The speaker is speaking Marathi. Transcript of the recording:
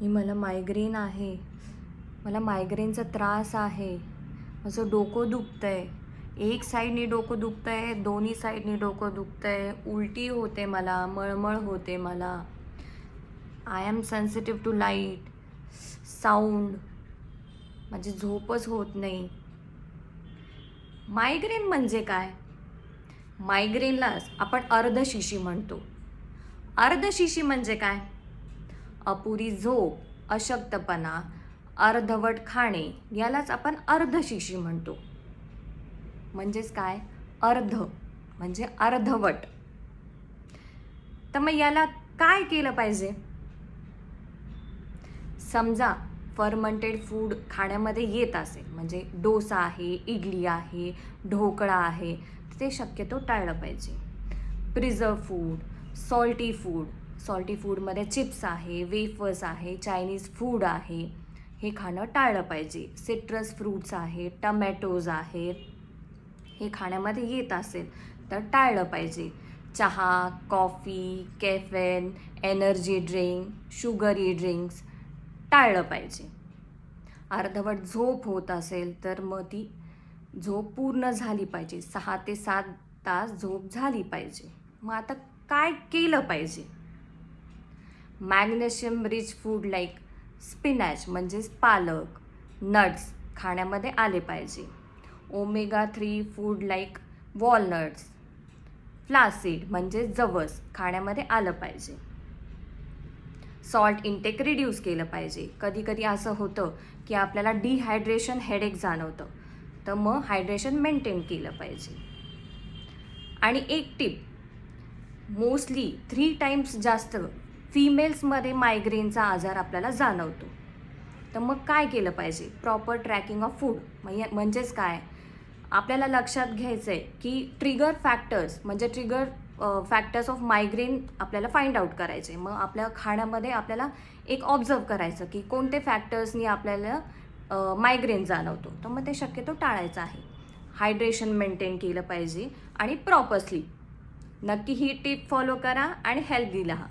ही मला मायग्रेन आहे. मला मायग्रेनचा त्रास आहे. माझं डोकं दुखतं आहे एक साईडनी डोकं दुखतं आहे दोन्ही साईडनी डोकं दुखतं आहे उलटी होते मला मळमळ होते मला. I am sensitive to light sound माझी झोपच होत नाही. मायग्रेन म्हणजे काय? मायग्रेनलाच आपण अर्धशिशी म्हणतो. अर्धशिशी म्हणजे काय? अपुरी झोप अशक्तपणा अर्धवट खाणे यालाच आपण अर्धशिशी म्हणतो. म्हणजेच काय? अर्ध म्हणजे अर्धवट. तर मग याला काय केलं पाहिजे? समजा फर्मंटेड फूड खाण्यामध्ये येत असेल म्हणजे डोसा आहे इडली आहे ढोकळा आहे ते शक्यतो टाळलं पाहिजे. Preserve food salty food salty फूडमध्ये चिप्स आहे वेफर्स आहे चायनीज फूड आहे. हे खाणं टाळलं पाहिजे. सिट्रस फ्रूट्स आहेत टमॅटोज आहेत. हे खाण्यामध्ये येत असेल तर टाळलं पाहिजे. चहा coffee caffeine energy drink sugary drinks टाळलं पाहिजे. अर्धवट झोप होत असेल तर मग ती झोप पूर्ण झाली पाहिजे. सहा ते सात तास झोप झाली पाहिजे. मग आता काय केलं पाहिजे? Magnesium rich food like spinach म्हणजेच पालक नट्स खाण्यामध्ये आले पाहिजे. Omega three food like walnuts flaxseed म्हणजे जवस खाण्यामध्ये आलं पाहिजे. सॉल्ट इंटेक रिड्यूस केलं पाहिजे. कधी कधी असं होतं की आपल्याला डिहायड्रेशन हेडेक जाणवतं तर मग हायड्रेशन मेंटेन केलं पाहिजे. आणि एक टिप मोस्टली थ्री टाईम्स जास्त फिमेल्समध्ये मायग्रेनचा आजार आपल्याला जाणवतो. तर मग काय केलं पाहिजे? प्रॉपर ट्रॅकिंग ऑफ फूड म्हणजेच काय? आपल्याला लक्षात घ्यायचं आहे की ट्रिगर फॅक्टर्स म्हणजे ट्रिगर फॅक्टर्स ऑफ मायग्रेन आपल्याला फाइंड आउट करायचे. मग आपल्या खाण्यामध्ये आपल्याला एक ऑब्झर्व करायचं की कोणते फॅक्टर्सनी आपल्याला मायग्रेन जाणवतो. तर मग ते शक्यतो टाळायचं आहे. हायड्रेशन मेंटेन केलं पाहिजे आणि प्रॉपर स्लीप नक्की ही टीप फॉलो करा आणि हेल्दी राहा.